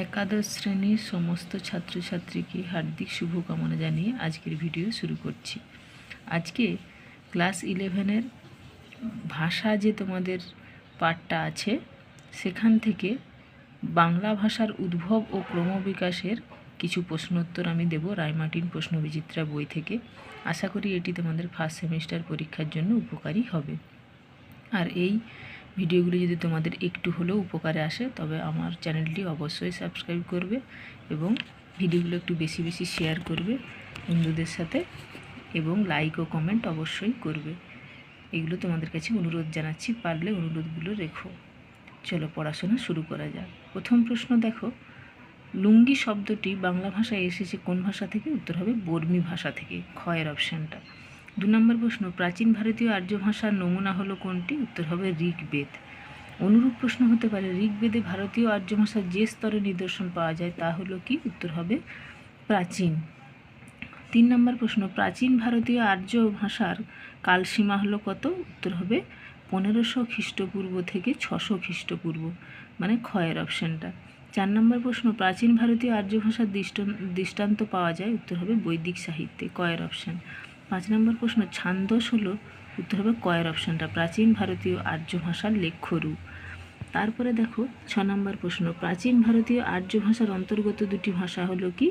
একাদশ শ্রেণির সমস্ত ছাত্রছাত্রীকে হার্দিক শুভকামনা জানিয়ে আজকের ভিডিও শুরু করছি। আজকে ক্লাস ইলেভেনের ভাষা যে তোমাদের পাঠটা আছে, সেখান থেকে বাংলা ভাষার উদ্ভব ও ক্রমবিকাশের কিছু প্রশ্নোত্তর আমি দেব রায়মার্টিন প্রশ্নবিচিত্রা বই থেকে। আশা করি এটি তোমাদের ফার্স্ট সেমিস্টার পরীক্ষার জন্য উপকারী হবে। আর এই ভিডিওগুলি যদি তোমাদের একটু হলেও উপকারে আসে, তবে আমার চ্যানেলটি অবশ্যই সাবস্ক্রাইব করবে এবং ভিডিওগুলো একটু বেশি বেশি শেয়ার করবে বন্ধুদের সাথে এবং লাইক ও কমেন্ট অবশ্যই করবে। এগুলো তোমাদের কাছে অনুরোধ জানাচ্ছি, পারলে অনুরোধগুলো রেখো। চলো পড়াশোনা শুরু করা যাক। প্রথম প্রশ্ন দেখো, লুঙ্গি শব্দটি বাংলা ভাষায় এসেছে কোন ভাষা থেকে? উত্তর হবে বর্মী ভাষা থেকে, ক্ষয়ের অপশানটা। দু নম্বর প্রশ্ন, প্রাচীন ভারতীয় আর্য ভাষার নমুনা হলো কোনটি? উত্তর হবে ঋগ্বেদ। অনুরূপ প্রশ্ন হতে পারে, ঋগ্বেদে ভারতীয় আর্য ভাষার যে স্তরে নিদর্শন পাওয়া যায় তা হলো কি? উত্তর হবে প্রাচীন। তিন নম্বর প্রশ্ন, প্রাচীন ভারতীয় আর্য ভাষার কালসীমা হলো কত? উত্তর হবে পনেরোশো খ্রিস্টপূর্ব থেকে ছশো খ্রিস্টপূর্ব মানে ক্ষয়ের অপশানটা। চার নম্বর প্রশ্ন, প্রাচীন ভারতীয় আর্য ভাষার দৃষ্টান- দৃষ্টান্ত পাওয়া যায়? উত্তর হবে বৈদিক সাহিত্যে কয়ের অপশান। পাঁচ নম্বর প্রশ্ন, ছান্দস হলো উত্তর হবে কয়ের অপশানটা। প্রাচীন ভারতীয় আর্য ভাষার লেখ্যরূপ। তারপরে দেখো, ছ নম্বর প্রশ্ন, প্রাচীন ভারতীয় আর্য ভাষার অন্তর্গত দুটি ভাষা হলো কি?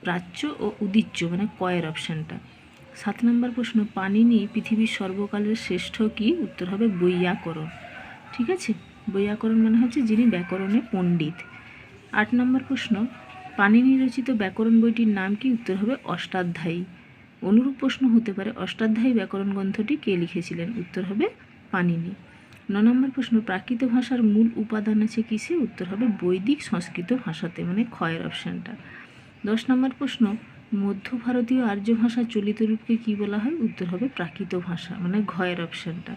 প্রাচ্য ও উদিচ্য মানে কয়ের অপশানটা। সাত নম্বর প্রশ্ন পানিনি পৃথিবীর সর্বকালের শ্রেষ্ঠ কি? উত্তর হবে বৈয়াকরণ। ঠিক আছে? বৈয়াকরণ মানে হচ্ছে যিনি ব্যাকরণে পণ্ডিত। আট নম্বর প্রশ্ন পানিনি রচিত ব্যাকরণ বইটির নাম কি? উত্তর হবে অষ্টাধ্যায়ী। অনুরূপ প্রশ্ন হতে পারে, অষ্টাধ্যায়ী ব্যাকরণ গ্রন্থটি কে লিখেছিলেন? উত্তর হবে পানিনি। ন নম্বর প্রশ্ন, প্রাকৃত ভাষার মূল উপাদান আছে কিসে? উত্তর হবে বৈদিক সংস্কৃত ভাষাতে মানে ক্ষয়ের অপশানটা। দশ নম্বর প্রশ্ন, মধ্য ভারতীয় আর্য ভাষার চলিত রূপকে কী বলা হয়? উত্তর হবে প্রাকৃত ভাষা মানে ঘয়ের অপশানটা।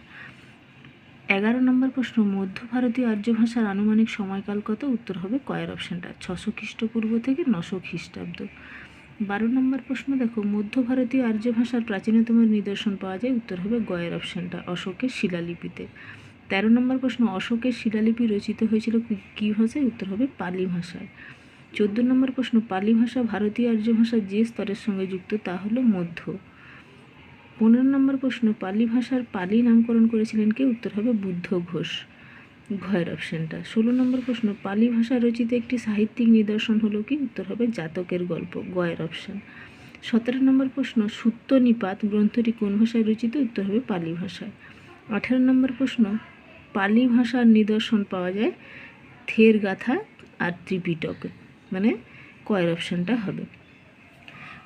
এগারো নম্বর প্রশ্ন, মধ্য ভারতীয় আর্য ভাষার আনুমানিক সময়কাল কত? উত্তর হবে কয়ের অপশানটা, ছশো খ্রিস্টপূর্ব থেকে নশো খ্রিস্টাব্দ। বারো নম্বর প্রশ্ন, দেখো, মধ্য ভারতীয় আর্য ভাষার প্রাচীনতম নিদর্শন পাওয়া যায়, উত্তর হবে গয়ের অপশানটা, অশোকের শিলালিপিতে। তেরো নম্বর প্রশ্ন, অশোকের শিলালিপি রচিত হয়েছিল কী ভাষায়? উত্তর হবে পালি ভাষায়। চোদ্দ নম্বর প্রশ্ন, পালি ভাষা ভারতীয় আর্য ভাষার যে স্তরের সঙ্গে যুক্ত, তা হলো মধ্য। পনেরো নম্বর প্রশ্ন, পালি ভাষার পালি নামকরণ করেছিলেন কে? উত্তর হবে বুদ্ধ ঘোষ ঘয়ের অপশানটা। ষোলো নম্বর প্রশ্ন, পালি ভাষা রচিত একটি সাহিত্যিক নিদর্শন হলো কি? উত্তর হবে জাতকের গল্প, গয়ের অপশান। সতেরো নম্বর প্রশ্ন সুত্ত নিপাত গ্রন্থটি কোন ভাষায় রচিত? উত্তর হবে পালি ভাষায়। আঠারো নম্বর প্রশ্ন, পালি ভাষার নিদর্শন পাওয়া যায় থের গাথা আর ত্রিপিটক মানে কয়ের অপশানটা হবে।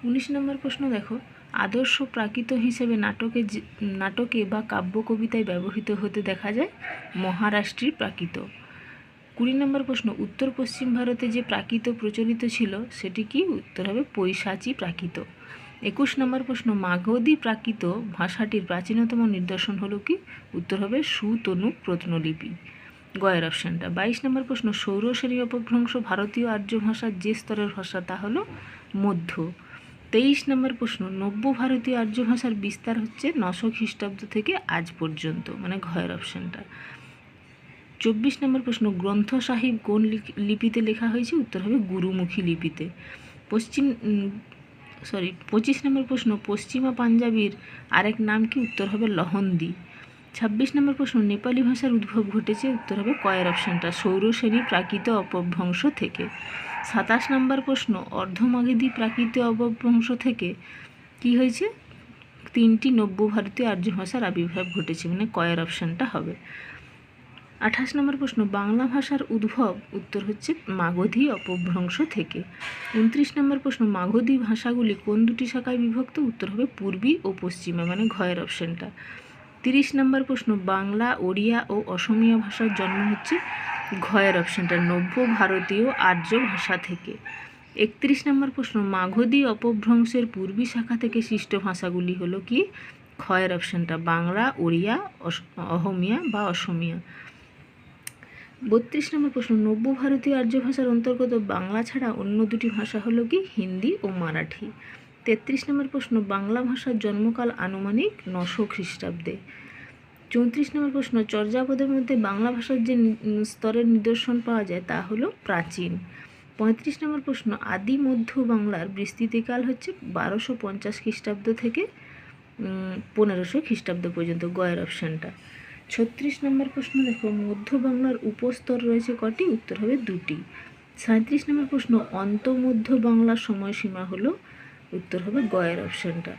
উনিশ নম্বর প্রশ্ন দেখো আদর্শ প্রাকৃত হিসেবে নাটকে নাটকে বা কাব্য কবিতায় ব্যবহৃত হতে দেখা যায় মহারাষ্ট্রীর প্রাকৃত। কুড়ি নম্বর প্রশ্ন, উত্তর পশ্চিম ভারতে যে প্রাকৃত প্রচলিত ছিল, সেটি কি? উত্তর হবে পৈশাচী প্রাকৃত। একুশ নম্বর প্রশ্ন, মাগধী প্রাকৃত ভাষাটির প্রাচীনতম নিদর্শন হলো কি? উত্তর হবে সুতনু প্রত্নলিপি। গয়ের অপশানটা। বাইশ নম্বর প্রশ্ন সৌরসেনী অপভ্রংশ ভারতীয় আর্য ভাষার যে স্তরের ভাষা, তা হলো মধ্য। তেইশ নম্বর প্রশ্ন, নব্য ভারতীয় আর্য ভাষার বিস্তার হচ্ছে নশো খ্রিস্টাব্দ থেকে আজ পর্যন্ত মানে ঘয়ের অপশানটা। চব্বিশ নম্বর প্রশ্ন, গ্রন্থ সাহিব কোন লিপিতে লেখা হয়েছে? উত্তর হবে গুরুমুখী লিপিতে। পশ্চিম সরি পঁচিশ নম্বর প্রশ্ন, পশ্চিমা পাঞ্জাবির আরেক নাম কি? উত্তর হবে লহন্দি। ছাব্বিশ নম্বর প্রশ্ন, নেপালি ভাষার উদ্ভব ঘটেছে? উত্তর হবে কয়ের অপশানটা সৌরসেনী প্রাকৃত অপভ্রংশ থেকে। সাতাশ নম্বর প্রশ্ন, অর্ধমাগধী প্রাকৃত অপভ্রংশ থেকে কি হয়েছে? তিনটি নব্য ভারতীয় আর্য ভাষার আবির্ভাব ঘটেছে মানে কয়ের অপশানটা হবে। আঠাশ নম্বর প্রশ্ন, বাংলা ভাষার উদ্ভব উত্তর হচ্ছে মাগধী অপভ্রংশ থেকে। উনত্রিশ নম্বর প্রশ্ন, মাগধী ভাষাগুলি কোন দুটি শাখায় বিভক্ত? উত্তর হবে পূর্বী ও পশ্চিমে মানে ঘয়ের অপশানটা। তিরিশ নম্বর প্রশ্ন, বাংলা, ওড়িয়া ও অসমিয়া ভাষার জন্ম হচ্ছে ঘয়ের অপশানটা, নব্য ভারতীয় আর্য ভাষা থেকে। একত্রিশ নম্বর প্রশ্ন, মাগধী অপভ্রংশের পূর্বী শাখা থেকে সৃষ্ট ভাষাগুলি হলো কি? ক্ষয়ের অপশানটা, বাংলা, ওড়িয়া অহমিয়া বা অসমিয়া। বত্রিশ নম্বর প্রশ্ন, নব্য ভারতীয় আর্য ভাষার অন্তর্গত বাংলা ছাড়া অন্য দুটি ভাষা হলো কি? হিন্দি ও মারাঠি। তেত্রিশ নম্বর প্রশ্ন, বাংলা ভাষার জন্মকাল আনুমানিক নশো খ্রিস্টাব্দে। চৌত্রিশ নম্বর প্রশ্ন, চর্যাপদের মধ্যে বাংলা ভাষার যে স্তরের নিদর্শন পাওয়া যায় তা হলো প্রাচীন। পঁয়ত্রিশ নম্বর প্রশ্ন, আদি মধ্য বাংলার বিস্তৃতিকাল হচ্ছে বারোশো পঞ্চাশ খ্রিস্টাব্দ থেকে পনেরোশো খ্রিস্টাব্দ পর্যন্ত, গয়ের অপশানটা। ছত্রিশ নম্বর প্রশ্ন, দেখো, মধ্য বাংলার উপস্তর রয়েছে কটি? উত্তর হবে দুটি। সাঁত্রিশ নম্বর প্রশ্ন, অন্তমধ্য বাংলার সময়সীমা হলো উত্তর হবে গয়ের অপশানটা।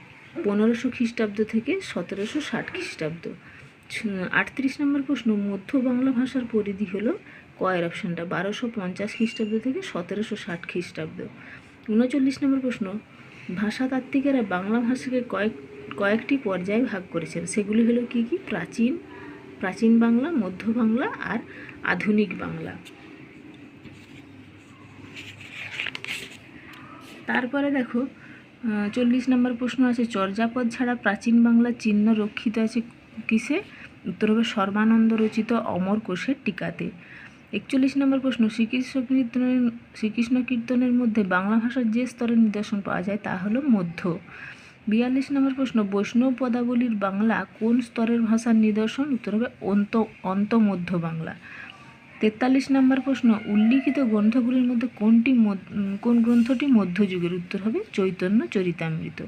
পনেরোশো খ্রিস্টাব্দ থেকে সতেরোশো ষাট খ্রিস্টাব্দ। আটত্রিশ নম্বর প্রশ্ন, মধ্য বাংলা ভাষার পরিধি হলো কয়ের অপশানটা, বারোশো পঞ্চাশ খ্রিস্টাব্দ থেকে সতেরোশো ষাট খ্রিস্টাব্দ। উনচল্লিশ নম্বর প্রশ্ন, ভাষাতাত্ত্বিকেরা বাংলা ভাষাকে কয়েক, কয়েকটি পর্যায়ে ভাগ করেছেন। সেগুলি হলো কি কি? প্রাচীন প্রাচীন বাংলা, মধ্য বাংলা আর আধুনিক বাংলা। তারপরে দেখো চল্লিশ নম্বর প্রশ্ন আছে, চর্যাপদ ছাড়া প্রাচীন বাংলার চিহ্ন রক্ষিত আছে কিসে? উত্তর হবে, সর্বানন্দ রচিত অমর কোষের টিকাতে। একচল্লিশ নম্বর প্রশ্ন, শ্রীকৃষ্ণ কীর্তনের শ্রীকৃষ্ণ কীর্তনের মধ্যে বাংলা ভাষার যে স্তরের নিদর্শন পাওয়া যায় তা হলো মধ্য। বিয়াল্লিশ নম্বর প্রশ্ন, বৈষ্ণব পদাবলীর বাংলা কোন স্তরের ভাষার নিদর্শন? উত্তর হবে, অন্ত অন্ত মধ্য বাংলা। তেতাল্লিশ নম্বর প্রশ্ন, উল্লিখিত গ্রন্থগুলির মধ্যে কোনটি কোন গ্রন্থটি মধ্যযুগের? উত্তর হবে চৈতন্য চরিতামৃত।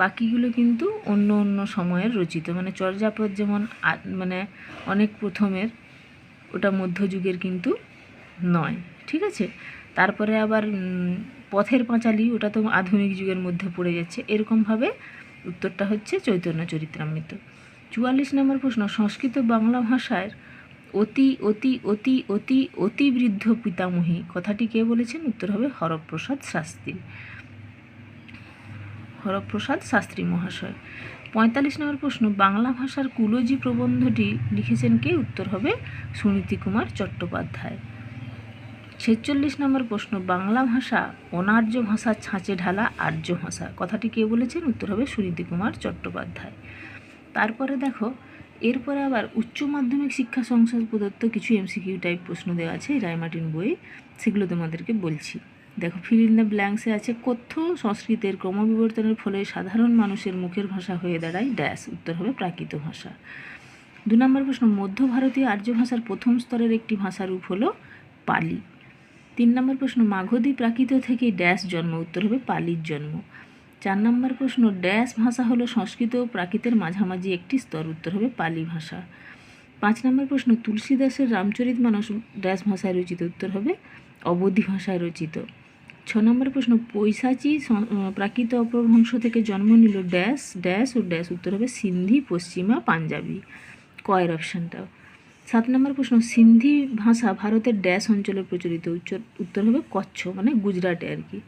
বাকিগুলো কিন্তু অন্য অন্য সময়ের রচিত। মানে চর্যাপদ যেমন মানে অনেক প্রথমের, ওটা মধ্যযুগের কিন্তু নয়। ঠিক আছে? তারপরে আবার পথের পাঁচালি, ওটা তো আধুনিক যুগের মধ্যে পড়ে যাচ্ছে। এরকমভাবে উত্তরটা হচ্ছে চৈতন্য চরিত্রামৃত চুয়াল্লিশ নম্বর প্রশ্ন, সংস্কৃত বাংলা ভাষার অতি অতি অতি অতি অতি বৃদ্ধ পিতামহী। কথাটি কে বলেছেন? উত্তর হবে হরপ্রসাদ শাস্ত্রী। হরপ্রসাদ শাস্ত্রী মহাশয়। পঁয়তাল্লিশ নম্বর প্রশ্ন, বাংলা ভাষার কুলজি প্রবন্ধটি লিখেছেন কে? উত্তর হবে সুনীতি কুমার চট্টোপাধ্যায়। ছেচল্লিশ নম্বর প্রশ্ন, বাংলা ভাষা অনার্য ভাষার ছাঁচে ঢালা আর্য ভাষা। কথাটি কে বলেছেন? উত্তর হবে সুনীতি কুমার চট্টোপাধ্যায়। তারপরে দেখো এরপরে আবার উচ্চ মাধ্যমিক শিক্ষা সংসদ প্রদত্ত কিছু এমসিকিউ টাইপ প্রশ্ন দেওয়া আছে রায়মার্টিন বইয়ে সেগুলো তোমাদেরকে বলছি। দেখো ফিল দ্য ব্ল্যাঙ্কসে আছে, কথ্য সংস্কৃতের ক্রমবিবর্তনের ফলে সাধারণ মানুষের মুখের ভাষা হয়ে দাঁড়ায়। ড্যাশ, উত্তর হবে প্রাকৃত ভাষা। দু নম্বর প্রশ্ন, মধ্য ভারতীয় আর্য ভাষার প্রথম স্তরের একটি ভাষারূপ হলো পালি। তিন নম্বর প্রশ্ন, মাগধী প্রাকৃত থেকে ড্যাশ জন্ম। উত্তর হবে পালির জন্ম। চার নম্বর প্রশ্ন, ড্যাশ ভাষা হলো সংস্কৃত ও প্রাকৃতের মাঝামাঝি একটি স্তর, উত্তর হবে পালি ভাষা। পাঁচ নম্বর প্রশ্ন, তুলসী তুলসীদাসের রামচরিত মানস ড্যাশ ভাষায় রচিত, উত্তর হবে অবধি ভাষায় রচিত। ছ নম্বর প্রশ্ন, পৈশাচি প্রাকৃত অপভ্রংশ থেকে জন্ম নিল ড্যাশ ড্যাশ ও ড্যাশ, উত্তর হবে সিন্ধি, পশ্চিমা, পাঞ্জাবি। কয়ের অপশানটা। সাত নম্বর প্রশ্ন, সিন্ধি ভাষা ভারতের ড্যাশ অঞ্চলে প্রচলিত উত্তর হবে কচ্ছ মানে গুজরাটে আর কি।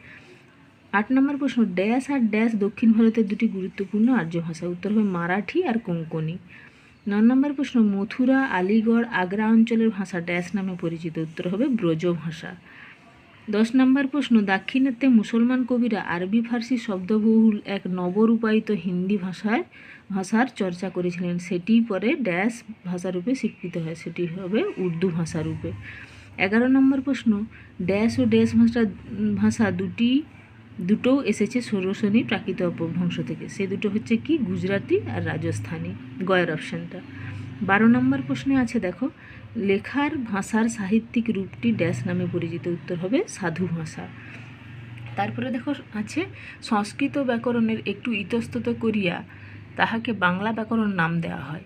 আট নম্বর প্রশ্ন, ড্যাশ আর ড্যাশ দক্ষিণ ভারতের দুটি গুরুত্বপূর্ণ আর্য ভাষা উত্তর হবে মারাঠি আর কোঙ্কনি ন নম্বর প্রশ্ন, মথুরা, আলিগড়, আগ্রা অঞ্চলের ভাষা ড্যাশ নামে পরিচিত, উত্তর হবে ব্রজ ভাষা। দশ নম্বর প্রশ্ন, দাক্ষিণাত্যে মুসলমান কবিরা আরবি, ফার্সি শব্দবহুল এক নবরূপায়িত হিন্দি ভাষায় ভাষার চর্চা করেছিলেন। সেটি পরে ড্যাশ ভাষারূপে স্বীকৃত হয়, সেটি হবে উর্দু ভাষারূপে। এগারো নম্বর প্রশ্ন, ড্যাশ ও ড্যাশ ভাষা ভাষা দুটি দুটোও এসেছে ষোড়শনী প্রাকৃত অপভ্রংশ থেকে। সে দুটো হচ্ছে কি? গুজরাটি আর রাজস্থানী। গয়ের অপশানটা। বারো নম্বর প্রশ্নে আছে, দেখো, লেখার ভাষার সাহিত্যিক রূপটি ড্যাশ নামে পরিচিত। উত্তর হবে সাধু ভাষা। তারপরে দেখো, আছে, সংস্কৃত ব্যাকরণের একটু ইতস্তত করিয়া তাহাকে বাংলা ব্যাকরণ নাম দেওয়া হয়।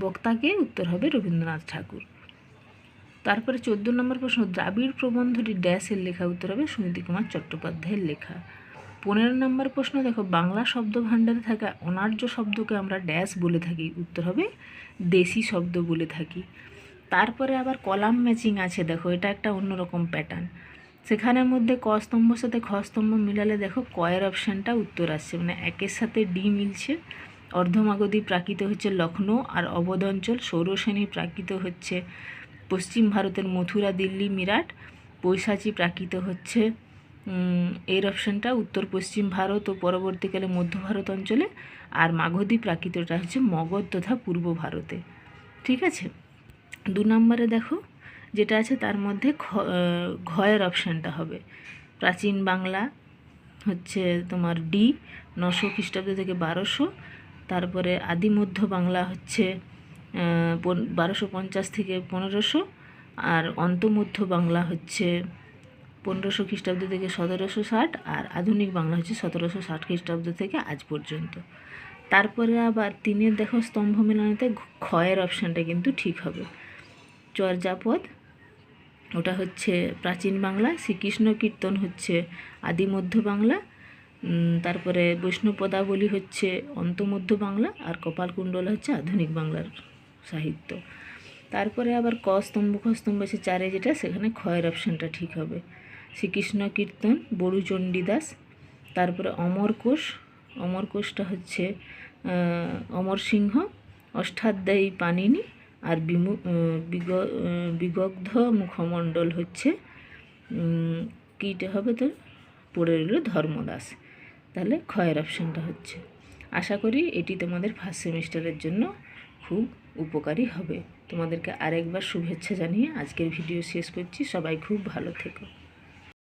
বক্তাকে উত্তর হবে রবীন্দ্রনাথ ঠাকুর। তারপরে চোদ্দ নম্বর প্রশ্ন, দ্রাবিড় প্রবন্ধটি ড্যাশের লেখা উত্তর হবে সুনীতি কুমার চট্টোপাধ্যায়ের লেখা। পনেরো নম্বর প্রশ্ন, দেখো, বাংলা শব্দ ভাণ্ডারে থাকা অনার্য শব্দকে আমরা ড্যাশ বলে থাকি, উত্তর হবে দেশি শব্দ বলে থাকি। তারপরে আবার কলাম ম্যাচিং আছে, দেখো, এটা একটা অন্যরকম প্যাটার্ন সেখানের মধ্যে ক স্তম্ভর সাথে খ স্তম্ভ মিলালে, দেখো কয়ের অপশানটা উত্তর আসছে মানে একের সাথে ডি মিলছে। অর্ধমাগধী প্রাকৃত হচ্ছে লখনৌ আর অবধ অঞ্চল সৌরশ্রেণী প্রাকৃত হচ্ছে। পশ্চিম ভারতের মথুরা, দিল্লি, মিরাট পৈশাচী প্রাকৃত হচ্ছে। এর অপশানটা উত্তর, পশ্চিম ভারত ও পরবর্তীকালে মধ্য ভারত অঞ্চলে। আর মাগধী প্রাকৃতটা হচ্ছে মগধ তথা পূর্ব ভারতে। ঠিক আছে? দু নম্বরে দেখো, যেটা আছে তার মধ্যে ঘয়ের অপশানটা হবে। প্রাচীন বাংলা হচ্ছে তোমার ডি, নশো খ্রিস্টাব্দ থেকে বারোশো। তারপরে আদি মধ্য বাংলা হচ্ছে বারোশো পঞ্চাশ থেকে পনেরোশো, আর অন্তমধ্য বাংলা হচ্ছে পনেরোশো খ্রিস্টাব্দ থেকে সতেরোশো ষাট, আর আধুনিক বাংলা হচ্ছে সতেরোশো ষাট খ্রিস্টাব্দ থেকে আজ পর্যন্ত। তারপরে আবার তিনের দেখো স্তম্ভ মেলানোতে ক্ষয়ের অপশানটা কিন্তু ঠিক হবে। চর্যাপদ ওটা হচ্ছে প্রাচীন বাংলা, শ্রীকৃষ্ণ কীর্তন হচ্ছে আদি মধ্য বাংলা তারপরে বৈষ্ণব পদাবলী হচ্ছে অন্তমধ্য বাংলা, আর কপালকুণ্ডল হচ্ছে আধুনিক বাংলার। সাহিত্য। তারপরে আবার ক স্তম্ভ খ স্তম্ভ আছে চারে যেটা, সেখানে ক্ষয়ের অপশানটা ঠিক হবে। শ্রীকৃষ্ণ কীর্তন, বড়ু চণ্ডীদাস, তারপরে অমর কোষ। অমর কোষটা হচ্ছে অমর সিংহ, অষ্টাধ্যায়ী পানিনি আর বিমু বিগ বিগগ্ধ মুখমণ্ডল হচ্ছে কীটা হবে তো পড়ে রইল ধর্মদাস। তাহলে ক্ষয়ের অপশানটা হচ্ছে। আশা করি এটি তোমাদের ফার্স্ট সেমিস্টারের জন্য খুব উপকারী হবে। তোমাদেরকে আরেকবার শুভেচ্ছা জানিয়ে আজকের ভিডিও শেষ করছি। সবাই খুব ভালো থেকো।